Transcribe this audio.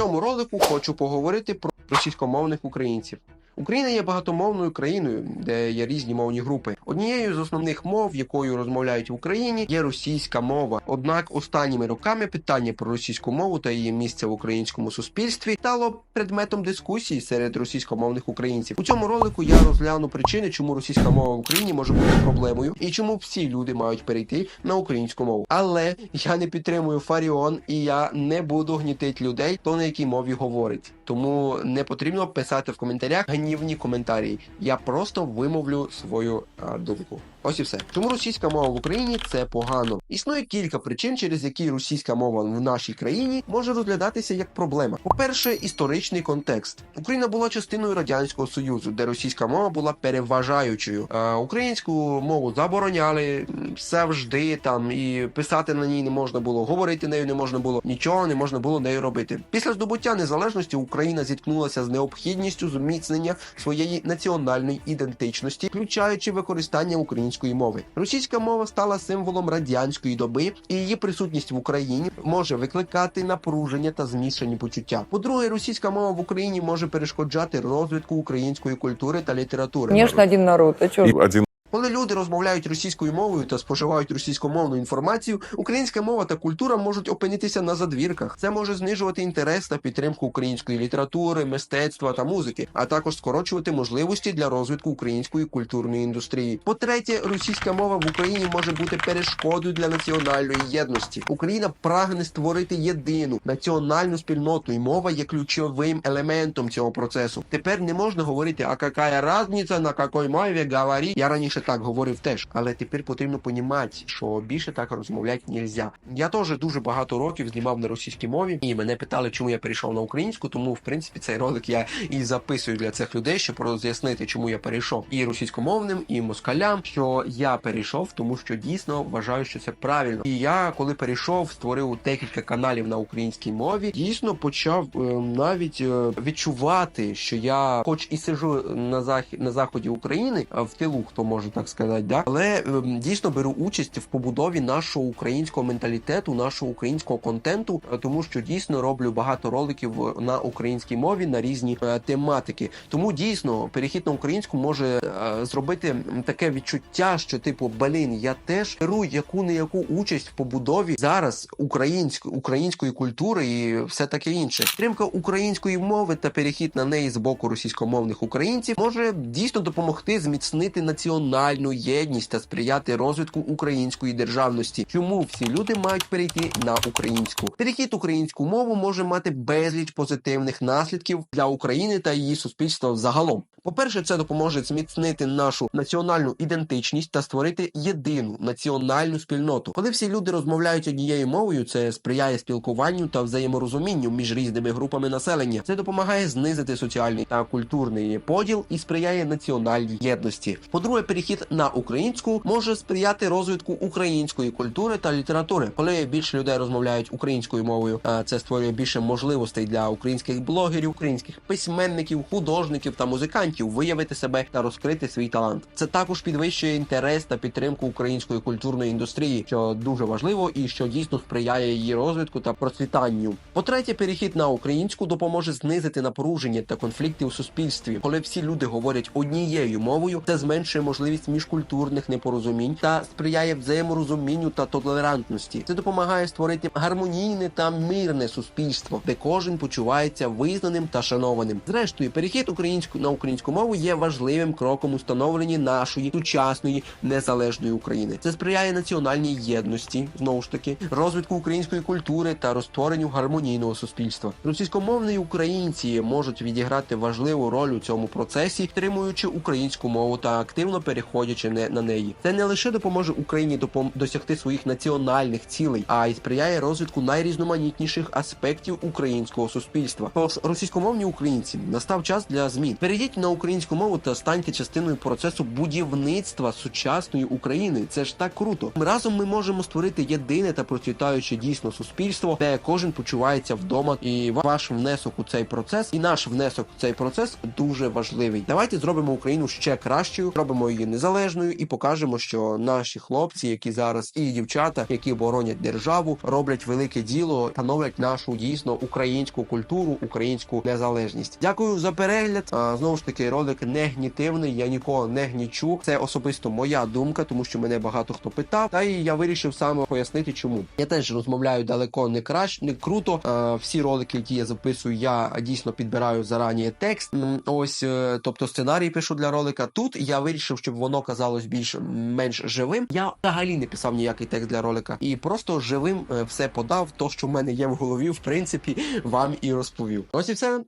цьому ролику хочу поговорити про російськомовних українців. Україна є багатомовною країною, де є різні мовні групи. Однією з основних мов, якою розмовляють в Україні, є російська мова. Однак останніми роками питання про російську мову та її місце в українському суспільстві стало предметом дискусії серед російськомовних українців. У цьому ролику я розгляну причини, чому російська мова в Україні може бути проблемою і чому всі люди мають перейти на українську мову. Але я не підтримую Фаріон і я не буду гнітити людей, хто на якій мові говорить. Тому не потрібно писати в коментарях гнівні коментарі. Я просто вимовлю свою а, думку. Ось і все. Чому російська мова в Україні це погано? Існує кілька причин, через які російська мова в нашій країні може розглядатися як проблема. По-перше, історичний контекст. Україна була частиною радянського союзу, де російська мова була переважаючою. Е, українську мову забороняли завжди там і писати на ній не можна було, говорити нею не можна було, нічого не можна було нею робити. Після здобуття незалежності Україна зіткнулася з необхідністю зміцнення своєї національної ідентичності, включаючи використання української мови. Російська мова стала символом радянської доби, і її присутність в Україні може викликати напруження та змішані почуття. По-друге, російська мова в Україні може перешкоджати розвитку української культури та літератури. Конечно, один народ. А чё? Коли люди розмовляють російською мовою та споживають російськомовну інформацію, українська мова та культура можуть опинитися на задвірках. Це може знижувати інтерес та підтримку української літератури, мистецтва та музики, а також скорочувати можливості для розвитку української культурної індустрії. По-третє, російська мова в Україні може бути перешкодою для національної єдності. Україна прагне створити єдину національну спільноту, і мова є ключовим елементом цього процесу. Тепер не можна говорити, а яка разниця на якій мові говорити. Я раніше так говорив теж, але тепер потрібно понімати, що більше так розмовляти нельзя. Я теж дуже багато років знімав на російській мові, і мене питали, чому я перейшов на українську. Тому, в принципі, цей ролик я і записую для цих людей, щоб роз'яснити, чому я перейшов і російськомовним, і москалям, що я перейшов, тому що дійсно вважаю, що це правильно. І я, коли перейшов, створив декілька каналів на українській мові, дійсно почав е, навіть е, відчувати, що я, хоч і сижу на захід на заході України, в тилу, хто може так сказати, да, але ем, дійсно беру участь в побудові нашого українського менталітету, нашого українського контенту, е, тому що дійсно роблю багато роликів на українській мові на різні е, тематики. Тому дійсно перехід на українську може е, зробити таке відчуття, що типу, блін, я теж беру яку не яку участь в побудові зараз української української культури і все таке інше. Підтримка української мови та перехід на неї з боку російськомовних українців може дійсно допомогти зміцнити національну єдність та сприяти розвитку української державності. Чому всі люди мають перейти на українську? Перехід українську мову може мати безліч позитивних наслідків для України та її суспільства загалом. По-перше, це допоможе зміцнити нашу національну ідентичність та створити єдину національну спільноту. Коли всі люди розмовляють однією мовою, це сприяє спілкуванню та взаєморозумінню між різними групами населення. Це допомагає знизити соціальний та культурний поділ і сприяє національній єдності. По-друге, перехід на українську може сприяти розвитку української культури та літератури. Коли більше людей розмовляють українською мовою, це створює більше можливостей для українських блогерів, українських письменників, художників та музикантів виявити себе та розкрити свій талант. Це також підвищує інтерес та підтримку української культурної індустрії, що дуже важливо і що дійсно сприяє її розвитку та процвітанню. По-третє, перехід на українську допоможе знизити напруження та конфлікти у суспільстві. Коли всі люди говорять однією мовою, це зменшує можливість міжкультурних непорозумінь та сприяє взаєморозумінню та толерантності. Це допомагає створити гармонійне та мирне суспільство, де кожен почувається визнаним та шанованим. Зрештою, перехід українську на українську мову є важливим кроком у становленні нашої сучасної незалежної України. Це сприяє національній єдності, знову ж таки, розвитку української культури та розтворенню гармонійного суспільства. Російськомовні українці можуть відіграти важливу роль у цьому процесі, підтримуючи українську мову та активно переходячи не на неї. Це не лише допоможе Україні допом- досягти своїх національних цілей, а й сприяє розвитку найрізноманітніших аспектів українського суспільства. Тож російськомовні українці настав час для змін. Перейдіть на українську мову та станьте частиною процесу будівництва сучасної України. Це ж так круто. Разом ми можемо створити єдине та процвітаюче дійсно суспільство, де кожен почувається вдома, і ваш внесок у цей процес, і наш внесок у цей процес дуже важливий. Давайте зробимо Україну ще кращою, зробимо її незалежною і покажемо, що наші хлопці, які зараз і дівчата, які боронять державу, роблять велике діло, становлять нашу дійсно українську культуру, українську незалежність. Дякую за перегляд. А, знову ж таки, ролик не гнітивний. Я нікого не гнічу. Це особисто моя думка, тому що мене багато хто питав. Та і я вирішив саме пояснити, чому я теж розмовляю далеко не краще, не круто. А, всі ролики, які я записую, я дійсно підбираю зарані текст. Ось, е, тобто сценарій пишу для ролика. Тут я вирішив, щоб воно казалось більш менш живим. Я взагалі не писав ніякий текст для ролика, і просто живим е, все подав. То, що в мене є в голові, в принципі, вам і розповів. Ось і все.